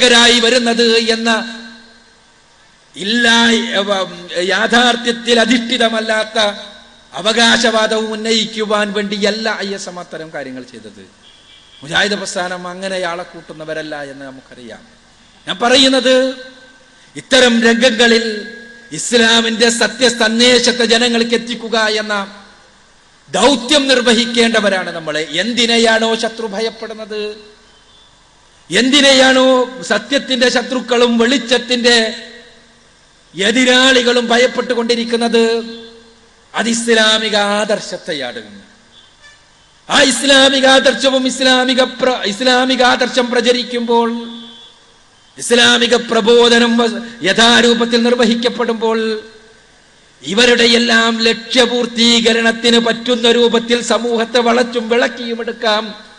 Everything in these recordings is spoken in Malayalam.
പ്രവർത്തകരായി വരുന്നത് എന്ന യാഥാർത്ഥ്യത്തിൽ അധിഷ്ഠിതമല്ലാത്ത അവകാശവാദവും ഉന്നയിക്കുവാൻ വേണ്ടിയല്ല ഐ എസ് എം അത്തരം കാര്യങ്ങൾ ചെയ്തത്. മുജാഹിദ് പ്രസ്ഥാനം അങ്ങനെയാളെ കൂട്ടുന്നവരല്ല എന്ന് നമുക്കറിയാം. ഞാൻ പറയുന്നത് ഇത്തരം രംഗങ്ങളിൽ ഇസ്ലാമിന്റെ സത്യസന്ദേശത്തെ ജനങ്ങൾക്ക് എത്തിക്കുക എന്ന ദൗത്യം നിർവഹിക്കേണ്ടവരാണ് നമ്മളെ. എന്തിനെയാണോ ശത്രു ഭയപ്പെടുന്നത്? എന്തിനെയാണോ സത്യത്തിന്റെ ശത്രുക്കളും വെളിച്ചത്തിന്റെ എതിരാളികളും ഭയപ്പെട്ടുകൊണ്ടിരിക്കുന്നത്? അത് ഇസ്ലാമിക ആദർശത്തെയാണ് ആ ഇസ്ലാമിക ആദർശവും ഇസ്ലാമിക ഇസ്ലാമിക ആദർശം പ്രചരിക്കുമ്പോൾ ഇസ്ലാമിക പ്രബോധനം യഥാരൂപത്തിൽ നിർവഹിക്കപ്പെടുമ്പോൾ ഇവരുടെ എല്ലാം ലക്ഷ്യപൂർത്തീകരണത്തിന് പറ്റുന്ന രൂപത്തിൽ സമൂഹത്തെ വളച്ചും വിളക്കിയും എടുക്കാം.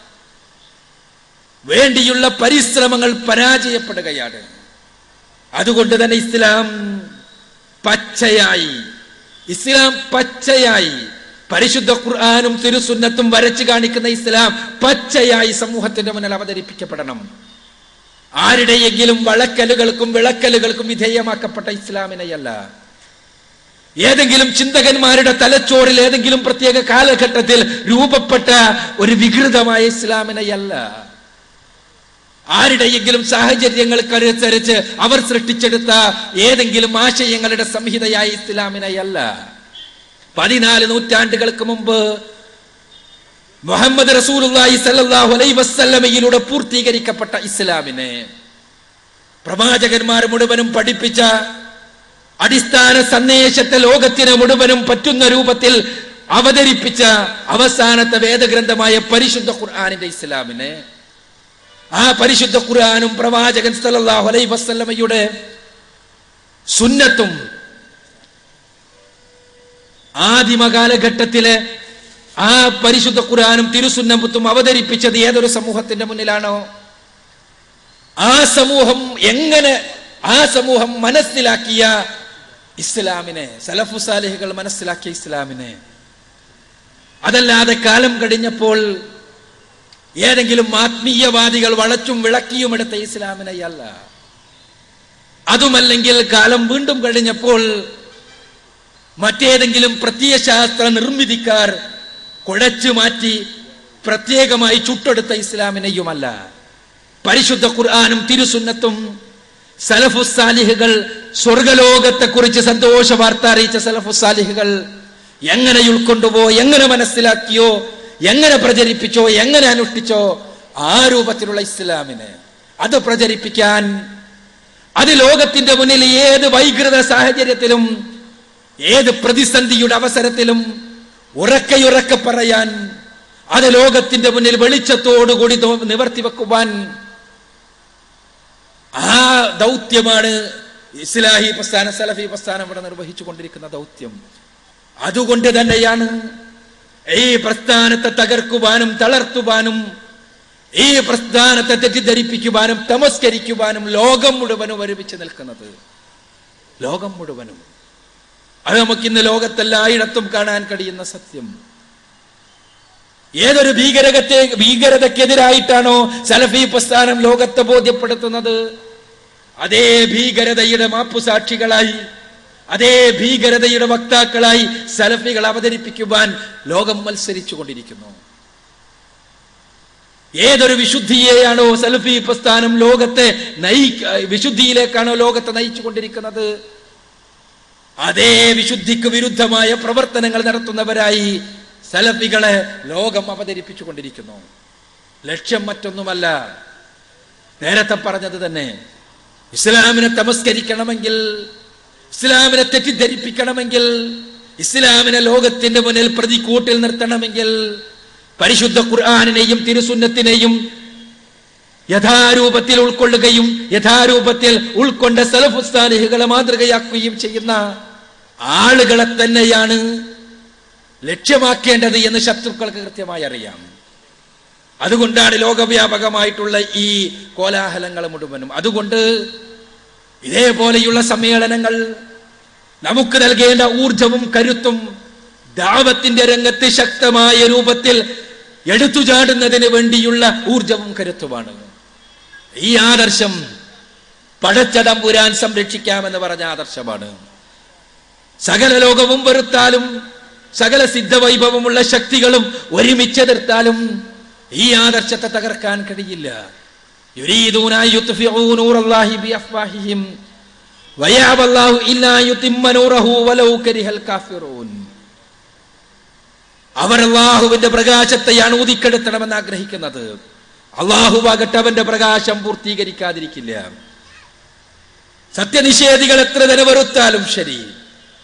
വേണ്ടിയുള്ള പരിശ്രമങ്ങൾ പരാജയപ്പെടുകയാണ്. അതുകൊണ്ട് തന്നെ ഇസ്ലാം പച്ചയായി ഇസ്ലാം പച്ചയായി പരിശുദ്ധ ഖുർആാനും തിരുസുന്നത്തും വരച്ചു കാണിക്കുന്ന ഇസ്ലാം പച്ചയായി സമൂഹത്തിന്റെ മുന്നിൽ അവതരിപ്പിക്കപ്പെടണം. ആരുടെയെങ്കിലും വളക്കലുകൾക്കും വിളക്കലുകൾക്കും വിധേയമാക്കപ്പെട്ട ഇസ്ലാമിനെയല്ല. ഏതെങ്കിലും ചിന്തകന്മാരുടെ തലച്ചോറിൽ ഏതെങ്കിലും പ്രത്യേക കാലഘട്ടത്തിൽ രൂപപ്പെട്ട ഒരു വികൃതമായ ഇസ്ലാമിനെയല്ല. ആരുടെയെങ്കിലും സാഹചര്യങ്ങൾക്കനുസരിച്ച് അവർ സൃഷ്ടിച്ചെടുത്ത ഏതെങ്കിലും ആശയങ്ങളുടെ സംഹിതയായ ഇസ്ലാമിനെയല്ല. പതിനാല് നൂറ്റാണ്ടുകൾക്ക് മുമ്പ് മുഹമ്മദ് വസല്ലമയിലൂടെ പൂർത്തീകരിക്കപ്പെട്ട ഇസ്ലാമിനെ പ്രവാചകന്മാർ മുഴുവനും പഠിപ്പിച്ച അടിസ്ഥാന സന്ദേശത്തെ ലോകത്തിന് മുഴുവനും പറ്റുന്ന രൂപത്തിൽ അവതരിപ്പിച്ച അവസാനത്തെ വേദഗ്രന്ഥമായ പരിശുദ്ധ ഖുർആാനിന്റെ ഇസ്ലാമിനെ ആ പരിശുദ്ധ ഖുർആാനും പ്രവാചകൻ സല്ലല്ലാഹു അലൈഹി വസല്ലമയുടെ സുന്നത്തും ആദിമ കാലഘട്ടത്തിലെ ആ പരിശുദ്ധ ഖുർആാനും തിരുസുന്നമ്പത്തും അവതരിപ്പിച്ചത് ഏതൊരു സമൂഹത്തിന്റെ മുന്നിലാണോ? ആ സമൂഹം എങ്ങനെ ആ സമൂഹം മനസ്സിലാക്കിയ ഇസ്ലാമിനെ സലഫു സാലിഹുകൾ മനസ്സിലാക്കിയ ഇസ്ലാമിനെ? അതല്ലാതെ കാലം കഴിഞ്ഞപ്പോൾ ഏതെങ്കിലും ആത്മീയവാദികൾ വളച്ചും വിളക്കിയും എടുത്ത ഇസ്ലാമിനെയല്ല അതുമല്ലെങ്കിൽ കാലം വീണ്ടും കഴിഞ്ഞപ്പോൾ മറ്റേതെങ്കിലും പ്രത്യയശാസ്ത്ര നിർമ്മിതിക്കാർ കുഴച്ചു മാറ്റി പ്രത്യേകമായി ചുട്ടെടുത്ത ഇസ്ലാമിനെയുമല്ല. പരിശുദ്ധ ഖുർആാനും തിരുസുന്നത്തും സലഫുസാലിഹുകൾ സ്വർഗലോകത്തെ കുറിച്ച് സന്തോഷ വാർത്ത അറിയിച്ച സലഫുസാലിഹുകൾ എങ്ങനെ ഉൾക്കൊണ്ടുപോ എങ്ങനെ മനസ്സിലാക്കിയോ എങ്ങനെ പ്രചരിപ്പിച്ചോ എങ്ങനെ അനുഷ്ഠിച്ചോ ആ രൂപത്തിലുള്ള ഇസ്ലാമിനെ അത് പ്രചരിപ്പിക്കാൻ അത് ലോകത്തിന്റെ മുന്നിൽ ഏത് വൈകൃത സാഹചര്യത്തിലും ഏത് പ്രതിസന്ധിയുടെ അവസരത്തിലും ഉറക്കയുറക്കെ പറയാൻ അത് ലോകത്തിന്റെ മുന്നിൽ വെളിച്ചത്തോടുകൂടി നിവർത്തി വെക്കുവാൻ ആ ദൗത്യമാണ് ഇസ്ലാഹി പ്രസ്ഥാനം സലഫി പ്രസ്ഥാനം ഇവിടെ നിർവഹിച്ചു കൊണ്ടിരിക്കുന്ന ദൗത്യം. അതുകൊണ്ട് തന്നെയാണ് ഈ പ്രസ്ഥാനത്തെ തകർക്കുവാനും തളർത്തുവാനും ഈ പ്രസ്ഥാനത്തെ തെറ്റിദ്ധരിപ്പിക്കുവാനും തമസ്കരിക്കുവാനും ലോകം മുഴുവനും ഒരുമിച്ച് നിൽക്കുന്നത്. ലോകം മുഴുവനും. അത് നമുക്ക് ഇന്ന് ലോകത്തെല്ലായിടത്തും കാണാൻ കഴിയുന്ന സത്യം. ഏതൊരു ഭീകരകത്തെ ഭീകരതയ്ക്കെതിരായിട്ടാണോ സലഫി പ്രസ്ഥാനം ലോകത്തെ ബോധ്യപ്പെടുത്തുന്നത്? അതേ ഭീകരതയുടെ മാപ്പുസാക്ഷികളായി അതേ ഭീകരതയുടെ വക്താക്കളായി സലഫികൾ അവതരിപ്പിക്കുവാൻ ലോകം മത്സരിച്ചു കൊണ്ടിരിക്കുന്നു ഏതൊരു വിശുദ്ധിയെയാണോ സലഫി പ്രസ്ഥാനം ലോകത്തെ നയി വിശുദ്ധിയിലേക്കാണോ ലോകത്തെ നയിച്ചു കൊണ്ടിരിക്കുന്നത് അതേ വിശുദ്ധിക്ക് വിരുദ്ധമായ പ്രവർത്തനങ്ങൾ നടത്തുന്നവരായി സലഫികളെ ലോകം അവതരിപ്പിച്ചു കൊണ്ടിരിക്കുന്നു ലക്ഷ്യം മറ്റൊന്നുമല്ല. നേരത്തെ പറഞ്ഞത് തന്നെ ഇസ്ലാമിനെ തമസ്കരിക്കണമെങ്കിൽ ഇസ്ലാമിനെ തെറ്റിദ്ധരിപ്പിക്കണമെങ്കിൽ ഇസ്ലാമിനെ ലോകത്തിന്റെ മുന്നിൽ പ്രതിക്കൂട്ടിൽ നിർത്തണമെങ്കിൽ പരിശുദ്ധ ഖുർആാനിനെയും തിരുസുന്നത്തിനെയും യഥാരൂപത്തിൽ ഉൾക്കൊള്ളുകയും യഥാരൂപത്തിൽ ഉൾക്കൊണ്ട സലഫുസ്ഥാനികളെ മാതൃകയാക്കുകയും ചെയ്യുന്ന ആളുകളെ തന്നെയാണ് ലക്ഷ്യമാക്കേണ്ടത് എന്ന് ശത്രുക്കൾക്ക് കൃത്യമായി അറിയാം. അതുകൊണ്ടാണ് ലോകവ്യാപകമായിട്ടുള്ള ഈ കോലാഹലങ്ങൾ മുഴുവനും. അതുകൊണ്ട് ഇതേപോലെയുള്ള സമ്മേളനങ്ങൾ നമുക്ക് നൽകേണ്ട ഊർജവും കരുത്തും ദാവത്തിന്റെ രംഗത്ത് ശക്തമായ രൂപത്തിൽ എടുത്തുചാടുന്നതിന് വേണ്ടിയുള്ള ഊർജവും കരുത്തുമാണ്. ഈ ആദർശം പടച്ചടം പുരാൻ സംരക്ഷിക്കാമെന്ന് പറഞ്ഞ ആദർശമാണ്. സകല ലോകവും വെറുത്താലും സകല സിദ്ധവൈഭവമുള്ള ശക്തികളും ഒരുമിച്ച് നിർത്താലും ഈ ആദർശത്തെ തകർക്കാൻ കഴിയില്ല. യുരീദൂന യുത്ഫിഊ നൂറല്ലാഹി ബിഅഫ്വാഹിഹിം വയഅബല്ലാഹു ഇല്ലാ യുതിമ്മ നൂറഹു വലൗ കരിഹൽ കാഫിറൂൻ. അവർ അള്ളാഹുവിന്റെ പ്രകാശത്തെയാണ് ഊതിക്കെടുത്തണമെന്ന് ആഗ്രഹിക്കുന്നത്. അള്ളാഹുവാകട്ടെ അവന്റെ പ്രകാശം പൂർത്തീകരിക്കാതിരിക്കില്ല. സത്യനിഷേധികൾ എത്ര തന്നെ വെറുത്താലും ശരി.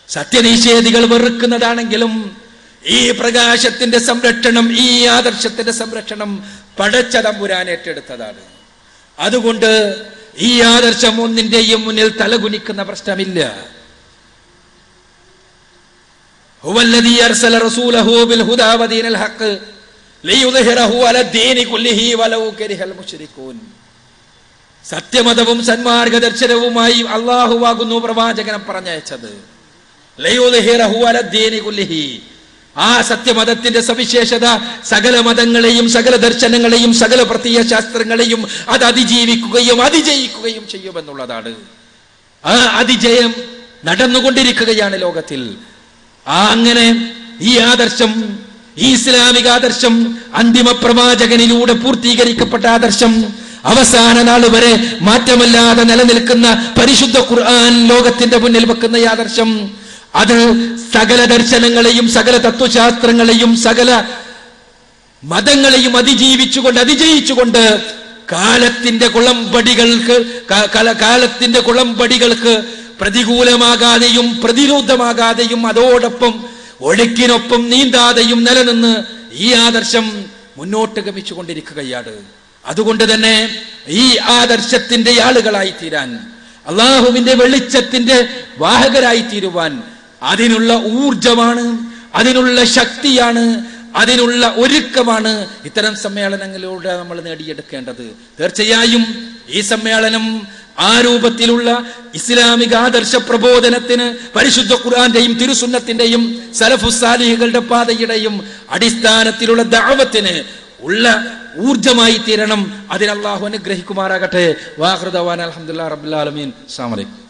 സത്യനിഷേധികൾ വെറുക്കുന്നതാണെങ്കിലും ഈ പ്രകാശത്തിന്റെ സംരക്ഷണം ഈ ആദർശത്തിന്റെ സംരക്ഷണം പടച്ചതമ്പുരാൻ ഏറ്റെടുത്തതാണ്. അതുകൊണ്ട് ഈ ആദർശം ഒന്നിന്റെയും മുന്നിൽ തലകുനിക്കുന്ന പ്രശ്നമില്ല. സത്യമതവും സന്മാർഗ ദർശനവുമായി അള്ളാഹുവാകുന്നു പ്രവാചകനം പറഞ്ഞയച്ചത് ആ സത്യമതത്തിന്റെ സവിശേഷത സകല മതങ്ങളെയും സകല ദർശനങ്ങളെയും സകല പ്രത്യയ ശാസ്ത്രങ്ങളെയും അത് അതിജീവിക്കുകയും അതിജയിക്കുകയും ചെയ്യുമെന്നുള്ളതാണ്. ആ അതിജയം നടന്നുകൊണ്ടിരിക്കുകയാണ് ലോകത്തിൽ. ആ അങ്ങനെ ഈ ആദർശം ഈ ഇസ്ലാമിക ആദർശം അന്തിമ പ്രവാചകനിലൂടെ പൂർത്തീകരിക്കപ്പെട്ട ആദർശം അവസാന നാൾ വരെ മാറ്റമല്ലാതെ നിലനിൽക്കുന്ന പരിശുദ്ധ ഖുർആൻ ലോകത്തിന്റെ മുന്നിൽ വെക്കുന്ന ഈ ആദർശം അത് സകല ദർശനങ്ങളെയും സകല തത്വശാസ്ത്രങ്ങളെയും സകല മതങ്ങളെയും അതിജീവിച്ചുകൊണ്ട് അതിജയിച്ചുകൊണ്ട് കാലത്തിന്റെ കുളമ്പടികൾക്ക് കാല- കാലത്തിന്റെ കുളമ്പടികൾക്ക് പ്രതികൂലമാകാതെയും പ്രതിരോധമാകാതെയും അതോടൊപ്പം ഒഴുക്കിനൊപ്പം നീന്താതെയും നിലനിന്ന് ഈ ആദർശം മുന്നോട്ട് ഗമിച്ചുകൊണ്ടിരിക്കുകയാണ്. അതുകൊണ്ട് തന്നെ ഈ ആദർശത്തിന്റെ ആളുകളായി തീരാൻ അള്ളാഹുവിന്റെ വെളിച്ചത്തിന്റെ വാഹകരായി തീരുവാൻ അതിനുള്ള ഊർജമാണ് അതിനുള്ള ശക്തിയാണ് അതിനുള്ള ഒരുക്കമാണ് ഇത്തരം സമ്മേളനങ്ങളിലൂടെ നമ്മൾ നേടിയെടുക്കേണ്ടത്. തീർച്ചയായും ഈ സമ്മേളനം ആ രൂപത്തിലുള്ള ഇസ്ലാമിക ആദർശ പ്രബോധനത്തിന് പരിശുദ്ധ ഖുർആന്റെയും തിരുസുന്നത്തിന്റെയും സലഫുസാലിഹികളുടെ പാതയുടെയും അടിസ്ഥാനത്തിലുള്ള ദാവത്തിന് ഉള്ള ഊർജമായി തീരണം അതിനാഹു അനുഗ്രഹിക്കുമാറാകട്ടെ. വാഹൃദവാൻ അലഹമുല്ലാ റബുല്ലാലമീൻ അസ്സാം വലൈക്കും